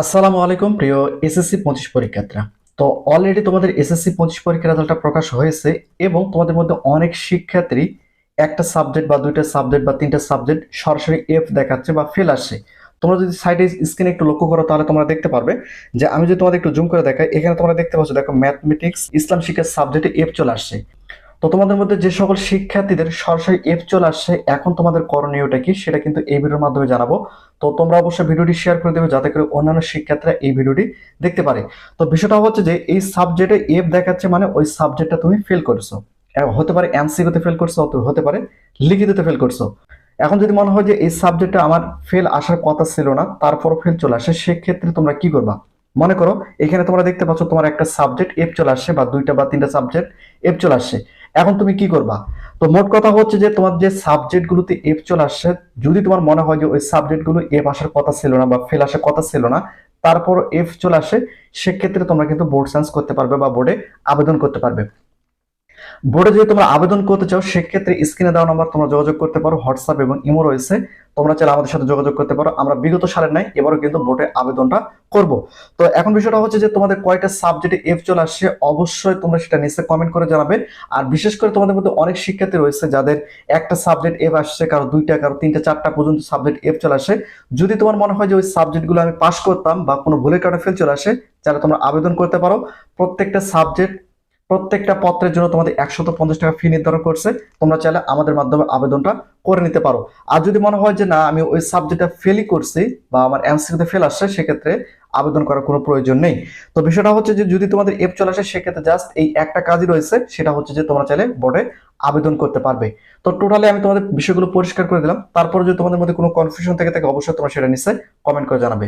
আসসালামু আলাইকুম, প্রিয় এসএসসি পঁচিশ পরীক্ষার্থীরা। তো অলরেডি তোমাদের এসএসসি পঁচিশ পরীক্ষার রেজাল্টটা প্রকাশ হয়েছে এবং তোমাদের মধ্যে অনেক শিক্ষার্থী একটা সাবজেক্ট বা দুইটা সাবজেক্ট বা তিনটা সাবজেক্ট সরাসরি এফ দেখাচ্ছে বা ফেল আসছে। তোমরা যদি সাইডে স্ক্রিনে একটু লক্ষ্য করো, তাহলে তোমরা দেখতে পারবে যে আমি যদি তোমাদের একটু জুম করে দেখাই, এখানে তোমরা দেখতে পাচ্ছ, দেখো ম্যাথমেটিক্স ইসলাম শিক্ষার সাবজেক্টে এফ চলে আসছে। তো তোমাদের মধ্যে যে সকল শিক্ষার্থীদের সরাসরি এফ চলে আসছে, এখন তোমাদের করণীয়টা কি সেটা কিন্তু এই ভিডিওর মাধ্যমে জানাব। তো তোমরা অবশ্যই ভিডিওটি শেয়ার করে দেবে যাতে করে অন্যান্য শিক্ষার্থীরা এই ভিডিওটি দেখতে পারে। তো বিষয়টা হচ্ছে যে এই সাবজেক্টে এফ দেখাচ্ছে মানে ওই সাবজেক্টটা তুমি ফেল করেছ। হতে পারে এমসিকিউতে ফেল করছ হতে পারে লিখিততে ফেল করছ। এখন যদি মনে হয় যে এই সাবজেক্টটা আমার ফেল আসার কথা ছিল না তারপর ফেল চলে আসে, সেক্ষেত্রে তোমরা কি করবা? মনে করো, এখানে তোমরা দেখতে পাচ্ছ তোমার একটা সাবজেক্ট এফ চলে আসছে বা দুইটা বা তিনটা সাবজেক্ট এফ চলে আসছে। এখন তুমি কি করবা? তো মোট কথা হচ্ছে যে তোমার যে সাবজেক্টগুলোতে এফ চলে আসছে, যদি তোমার মনে হয় যে ওই সাবজেক্টগুলো এফ আসার কথা ছিল না বা ফেল আসার কথা ছিল না তারপর এফ চলে আসে, সেক্ষেত্রে তোমরা কিন্তু বোর্ড সায়েন্স করতে পারবে বা বোর্ডে আবেদন করতে পারবে। বোর্ডে যদি তোমরা আবেদন করতে চাও, সেক্ষেত্রে স্ক্রিনে দেওয়া নাম্বার তোমরা যোগাযোগ করতে পারো, হোয়াটসঅ্যাপ এবং ইমো রয়েছে। তোমরা চাইলে আমাদের সাথে যোগাযোগ করতে পারো। আমরা বিগত সালের নাই এবারও কিন্তু বোর্ডে আবেদনটা করব। তো এখন বিষয়টা হচ্ছে যে, তোমাদের কয়টা সাবজেক্টে এফ চলে আসছে, অবশ্যই তোমরা সেটা নিচে কমেন্ট করে জানাবে। আর বিশেষ করে তোমাদের মধ্যে অনেক শিক্ষার্থী রয়েছে যাদের একটা সাবজেক্ট এফ আসছে, কারও দুইটা, কারও তিনটা, চারটা পর্যন্ত সাবজেক্ট এফ চলে আসে। যদি তোমার মনে হয় যে ওই সাবজেক্টগুলো আমি পাস করতাম বা কোনো ভুলের কারণে ফেল চলে আসে যারা তোমরা আবেদন করতে পারো। প্রত্যেকটা সাবজেক্ট প্রত্যেকটা পত্রের জন্য তোমাদের একশত পঞ্চাশ টাকা ফি নির্ধারণ করছে। তোমরা চাইলে আমাদের মাধ্যমে আবেদনটা করে নিতে পারো। আর যদি মনে হয় যে না, আমি ওই সাবজেক্টটা ফেলই করছি বা আমার এমসিকিউতে ফেল আসছে, সেক্ষেত্রে আবেদন করার কোনো প্রয়োজন নেই। তো বিষয়টা হচ্ছে যে, যদি তোমাদের এপ চলে আসে, সেক্ষেত্রে জাস্ট এই একটা কাজই রয়েছে, সেটা হচ্ছে যে, তোমরা চাইলে বোর্ডে আবেদন করতে পারবে। তো টোটালি আমি তোমাদের বিষয়গুলো পরিষ্কার করে দিলাম। তারপরে যদি তোমাদের মধ্যে কোনো কনফিউশন থেকে থাকে, অবশ্যই তোমরা সেটা নিশ্চয়ই কমেন্ট করে জানাবে।